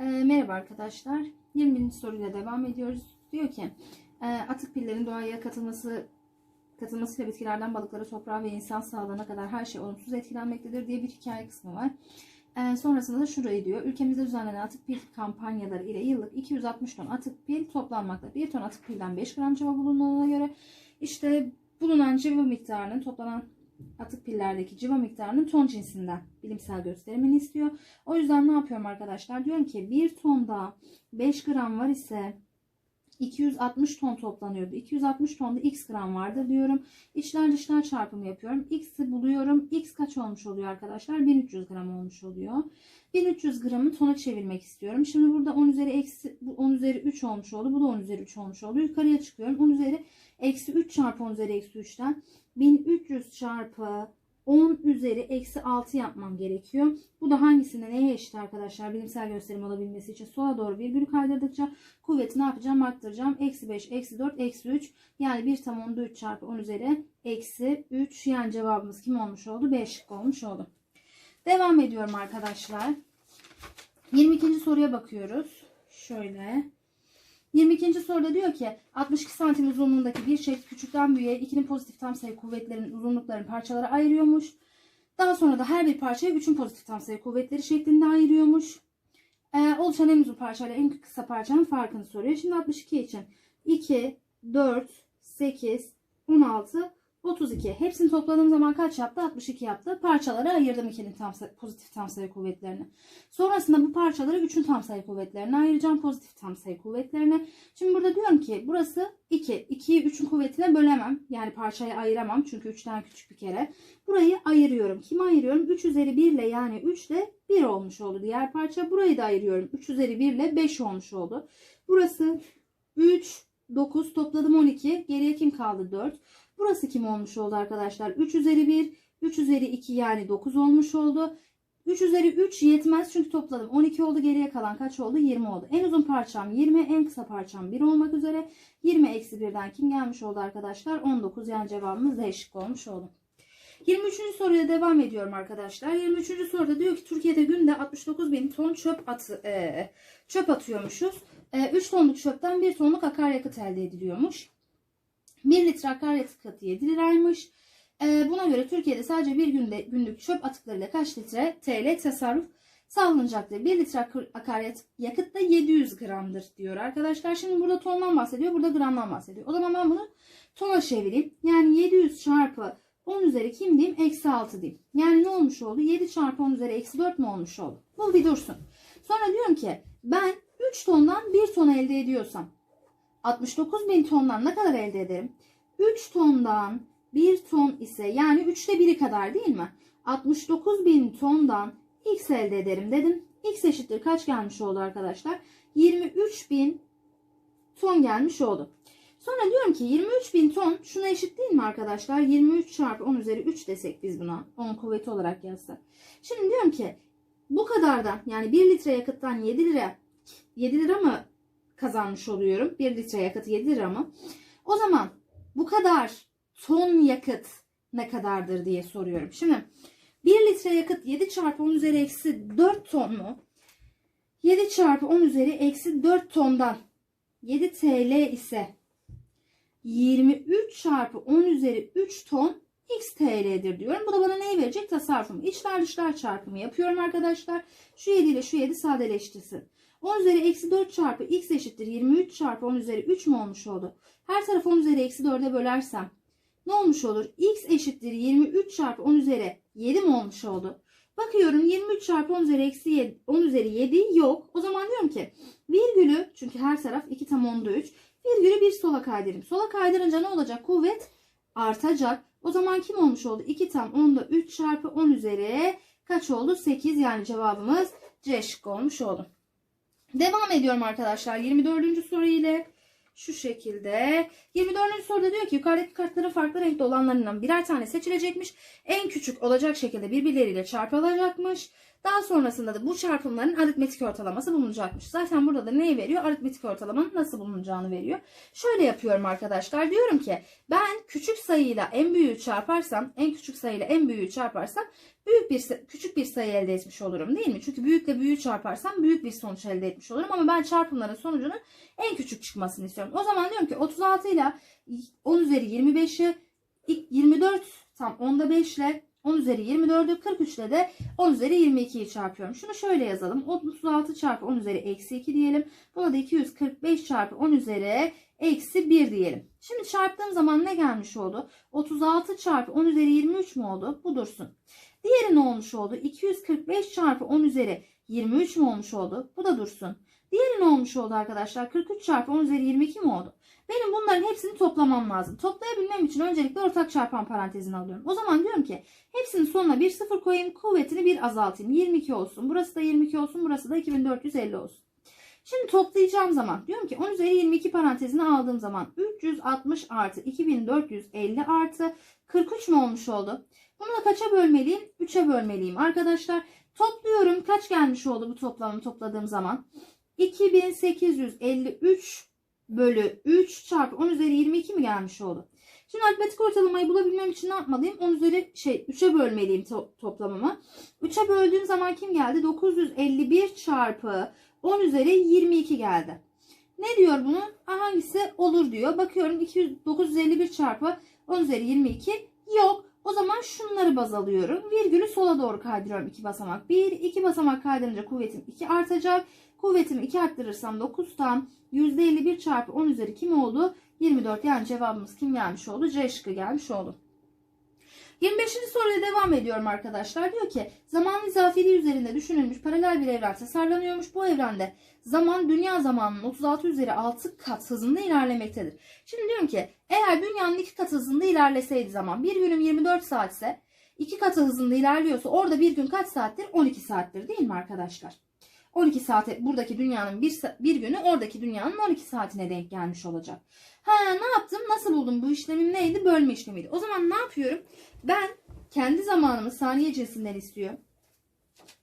Ee, merhaba arkadaşlar. 20. soruyla devam ediyoruz. Diyor ki e, atık pillerin doğaya katılması katılmasıyla bitkilerden balıklara, toprağa ve insan sağlığına kadar her şey olumsuz etkilenmektedir diye bir hikaye kısmı var. Ee, sonrasında da şurayı diyor. Ülkemizde düzenlenen atık pil kampanyaları ile yıllık 260 ton atık pil toplanmakta. 1 ton atık pilden 5 gram civa bulunduğuna göre işte bulunan civa miktarının toplanan atık pillerdeki civa miktarının ton cinsinden bilimsel gösterimini istiyor. O yüzden ne yapıyorum arkadaşlar? Diyorum ki 1 tonda 5 gram var ise 260 ton toplanıyordu. 260 tonda x gram vardır diyorum. İçler dışlar çarpımı yapıyorum. X'i buluyorum. X kaç olmuş oluyor arkadaşlar? 1300 gram olmuş oluyor. 1300 gramı tona çevirmek istiyorum. Şimdi burada 10 üzeri eksi bu 10 üzeri 3 olmuş oldu. Bu da 10 üzeri 3 olmuş oldu. Yukarıya çıkıyorum. 10 üzeri eksi 3 çarpı 10 üzeri eksi 3'ten 1300 çarpı 10 üzeri eksi 6 yapmam gerekiyor. Bu da hangisinde neye eşit arkadaşlar? Bilimsel gösterim olabilmesi için sola doğru virgülü kaydırdıkça kuvveti ne yapacağım? Arttıracağım. Eksi 5, eksi 4, eksi 3. Yani 1 tam onda 3 çarpı 10 üzeri eksi 3. Yani cevabımız kim olmuş oldu? 5 şık olmuş oldu. Devam ediyorum arkadaşlar. 22. soruya bakıyoruz. Şöyle. 22. soruda diyor ki 62 santim uzunluğundaki bir şekil küçükten büyüğe ikinin pozitif tam sayı kuvvetlerinin uzunluklarını parçalara ayırıyormuş. Daha sonra da her bir parçaya 3'ün pozitif tam sayı kuvvetleri şeklinde ayırıyormuş. Ee, oluşan en uzun parçayla en kısa parçanın farkını soruyor. Şimdi 62 için 2, 4, 8, 16, 32. Hepsini topladığım zaman kaç yaptı? 62 yaptı. Parçalara ayırdım ikinin tam sayı, pozitif tam sayı kuvvetlerini. Sonrasında bu parçaları 3'ün tam sayı kuvvetlerine ayıracağım. Pozitif tam sayı kuvvetlerine. Şimdi burada diyorum ki burası 2. 2'yi 3'ün kuvvetine bölemem. Yani parçayı ayıramam. Çünkü 3'ten küçük bir kere. Burayı ayırıyorum. Kime ayırıyorum? 3 üzeri 1 ile yani 3 ile 1 olmuş oldu. Diğer parça burayı da ayırıyorum. 3 üzeri 1 ile 5 olmuş oldu. Burası 3, 9 topladım 12. Geriye kim kaldı? 4. Burası kim olmuş oldu arkadaşlar? 3 üzeri 1, 3 üzeri 2 yani 9 olmuş oldu. 3 üzeri 3 yetmez çünkü topladım. 12 oldu geriye kalan kaç oldu? 20 oldu. En uzun parçam 20, en kısa parçam 1 olmak üzere. 20 eksi 1'den kim gelmiş oldu arkadaşlar? 19 yani cevabımız D şıkkı olmuş oldu. 23. soruya devam ediyorum arkadaşlar. 23. soruda diyor ki Türkiye'de günde 69 bin ton çöp, atı, e, çöp atıyormuşuz. E, 3 tonluk çöpten 1 tonluk akaryakıt elde ediliyormuş. 1 litre akaryakıt 7 liraymış. Ee, buna göre Türkiye'de sadece bir günde günlük çöp atıklarıyla kaç litre TL tasarruf sağlanacaktır? 1 litre ak- akaryakıt da 700 gramdır diyor arkadaşlar. Şimdi burada tondan bahsediyor, burada gramdan bahsediyor. O zaman ben bunu tona çevireyim. Yani 700 çarpı 10 üzeri kim diyeyim? Eksi 6 diyeyim. Yani ne olmuş oldu? 7 çarpı 10 üzeri eksi 4 mü olmuş oldu? Bu bir dursun. Sonra diyorum ki ben 3 tondan 1 ton elde ediyorsam 69 bin tondan ne kadar elde ederim? 3 tondan 1 ton ise yani 3'te 1'i kadar değil mi? 69 bin tondan x elde ederim dedim. x eşittir kaç gelmiş oldu arkadaşlar? 23 bin ton gelmiş oldu. Sonra diyorum ki 23 bin ton şuna eşit değil mi arkadaşlar? 23 çarpı 10 üzeri 3 desek biz buna. 10 kuvveti olarak yazsak. Şimdi diyorum ki bu kadardan yani 1 litre yakıttan 7 lira 7 lira mı kazanmış oluyorum? 1 litre yakıt 7 lira mı? O zaman bu kadar ton yakıt ne kadardır diye soruyorum. Şimdi 1 litre yakıt 7 çarpı 10 üzeri eksi 4 ton mu? 7 çarpı 10 üzeri eksi 4 tondan 7 TL ise 23 çarpı 10 üzeri 3 ton x TL'dir diyorum. Bu da bana neyi verecek? Tasarrufum. İçler dışlar çarpımı yapıyorum arkadaşlar. Şu 7 ile şu 7 sadeleştirsin. 10 üzeri eksi 4 çarpı x eşittir 23 çarpı 10 üzeri 3 mü olmuş oldu? Her tarafı 10 üzeri eksi 4'e bölersem ne olmuş olur? x eşittir 23 çarpı 10 üzeri 7 mi olmuş oldu? Bakıyorum 23 çarpı 10 üzeri eksi 7, 10 üzeri 7 yok. O zaman diyorum ki virgülü çünkü her taraf 2 tam onda 3. Virgülü bir sola kaydırayım. Sola kaydırınca ne olacak? Kuvvet artacak. O zaman kim olmuş oldu? 2 tam onda 3 çarpı 10 üzeri kaç oldu? 8 yani cevabımız C şıkkı olmuş oldu. Devam ediyorum arkadaşlar 24. soru ile. Şu şekilde. 24. soruda diyor ki yukarıdaki kartların farklı renkte olanlarından birer tane seçilecekmiş. En küçük olacak şekilde birbirleriyle çarpılacakmış. Daha sonrasında da bu çarpımların aritmetik ortalaması bulunacakmış. Zaten burada da neyi veriyor? Aritmetik ortalamanın nasıl bulunacağını veriyor. Şöyle yapıyorum arkadaşlar. Diyorum ki ben küçük sayıyla en büyüğü çarparsam, en küçük sayıyla en büyüğü çarparsam büyük bir küçük bir sayı elde etmiş olurum değil mi? Çünkü büyükle büyüğü çarparsam büyük bir sonuç elde etmiş olurum ama ben çarpımların sonucunun en küçük çıkmasını istiyorum. O zaman diyorum ki 36 ile 10 üzeri 25'i 24 tam onda 5 ile 10 üzeri 24'ü 43 ile de 10 üzeri 22'yi çarpıyorum. Şunu şöyle yazalım. 36 çarpı 10 üzeri eksi 2 diyelim. Buna da 245 çarpı 10 üzeri eksi 1 diyelim. Şimdi çarptığım zaman ne gelmiş oldu? 36 çarpı 10 üzeri 23 mü oldu? Bu dursun. Diğeri ne olmuş oldu? 245 çarpı 10 üzeri 23 mi olmuş oldu? Bu da dursun. Diğeri ne olmuş oldu arkadaşlar? 43 çarpı 10 üzeri 22 mi oldu? Benim bunların hepsini toplamam lazım. Toplayabilmem için öncelikle ortak çarpan parantezini alıyorum. O zaman diyorum ki hepsinin sonuna bir sıfır koyayım. Kuvvetini bir azaltayım. 22 olsun. Burası da 22 olsun. Burası da 2450 olsun. Şimdi toplayacağım zaman diyorum ki 10 üzeri 22 parantezini aldığım zaman 360 artı 2450 artı 43 mü olmuş oldu? Bunu da kaça bölmeliyim? 3'e bölmeliyim arkadaşlar. Topluyorum. Kaç gelmiş oldu bu toplamı topladığım zaman? 2853 bölü 3 çarpı 10 üzeri 22 mi gelmiş oldu? Şimdi aritmetik ortalamayı bulabilmem için ne yapmalıyım? 10 üzeri şey 3'e bölmeliyim to- toplamımı. 3'e böldüğüm zaman kim geldi? 951 çarpı 10 üzeri 22 geldi. Ne diyor bunu? Ha, hangisi olur diyor. Bakıyorum 200, 951 çarpı 10 üzeri 22 yok. O zaman şunları baz alıyorum. Virgülü sola doğru kaydırıyorum 2 basamak. 1, 2 basamak kaydırınca kuvvetim 2 artacak. Kuvvetimi 2 arttırırsam 9'tan %51 çarpı 10 üzeri kim oldu? 24 yani cevabımız kim gelmiş oldu? C şıkkı gelmiş oldu. 25. soruyla devam ediyorum arkadaşlar. Diyor ki zaman izafiliği üzerinde düşünülmüş paralel bir evren tasarlanıyormuş. Bu evrende zaman dünya zamanının 36 üzeri 6 kat hızında ilerlemektedir. Şimdi diyorum ki eğer dünyanın 2 kat hızında ilerleseydi zaman bir günüm 24 saatse 2 katı hızında ilerliyorsa orada bir gün kaç saattir? 12 saattir değil mi arkadaşlar? 12 saate buradaki dünyanın bir, bir günü oradaki dünyanın 12 saatine denk gelmiş olacak. Ha ne yaptım? Nasıl buldum? Bu işlemim neydi? Bölme işlemiydi. O zaman ne yapıyorum? Ben kendi zamanımı saniye cinsinden istiyor.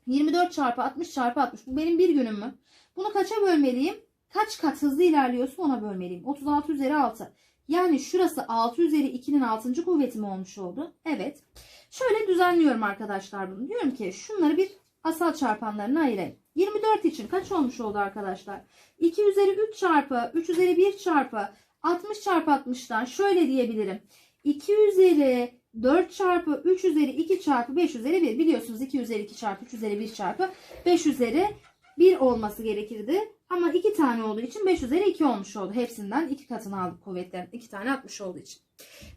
24 çarpı 60 çarpı 60. Bu benim bir günüm mü? Bunu kaça bölmeliyim? Kaç kat hızlı ilerliyorsa ona bölmeliyim. 36 üzeri 6. Yani şurası 6 üzeri 2'nin 6. kuvveti mi olmuş oldu? Evet. Şöyle düzenliyorum arkadaşlar bunu. Diyorum ki şunları bir asal çarpanlarına ayırayım. 24 için kaç olmuş oldu arkadaşlar? 2 üzeri 3 çarpı 3 üzeri 1 çarpı 60 çarpı 60'tan şöyle diyebilirim. 2 üzeri 4 çarpı 3 üzeri 2 çarpı 5 üzeri 1. Biliyorsunuz 2 üzeri 2 çarpı 3 üzeri 1 çarpı 5 üzeri 1 olması gerekirdi. Ama 2 tane olduğu için 5 üzeri 2 olmuş oldu. Hepsinden 2 katını aldık kuvvetlerin. 2 tane 60 olduğu için.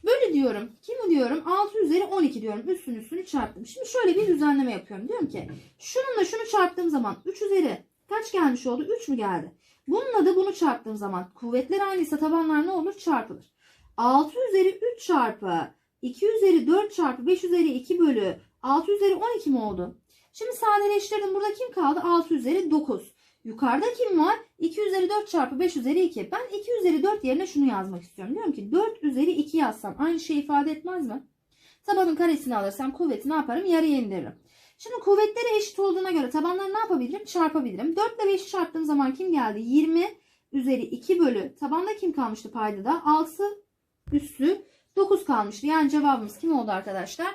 Böyle diyorum. Kimi diyorum? 6 üzeri 12 diyorum. Üstün üstünü çarptım. Şimdi şöyle bir düzenleme yapıyorum. Diyorum ki şununla şunu çarptığım zaman 3 üzeri kaç gelmiş oldu? 3 mü geldi? Bununla da bunu çarptığım zaman kuvvetler aynıysa tabanlar ne olur? Çarpılır. 6 üzeri 3 çarpı 2 üzeri 4 çarpı 5 üzeri 2 bölü 6 üzeri 12 mi oldu? Şimdi sadeleştirdim. Burada kim kaldı? 6 üzeri 9. Yukarıda kim var? 2 üzeri 4 çarpı 5 üzeri 2. Ben 2 üzeri 4 yerine şunu yazmak istiyorum. Diyorum ki 4 üzeri 2 yazsam aynı şey ifade etmez mi? Tabanın karesini alırsam kuvveti ne yaparım? Yarıya indiririm. Şimdi kuvvetleri eşit olduğuna göre tabanları ne yapabilirim? Çarpabilirim. 4 ile 5'i çarptığım zaman kim geldi? 20 üzeri 2 bölü tabanda kim kalmıştı paydada? 6 üssü 9 kalmıştı. Yani cevabımız kim oldu arkadaşlar?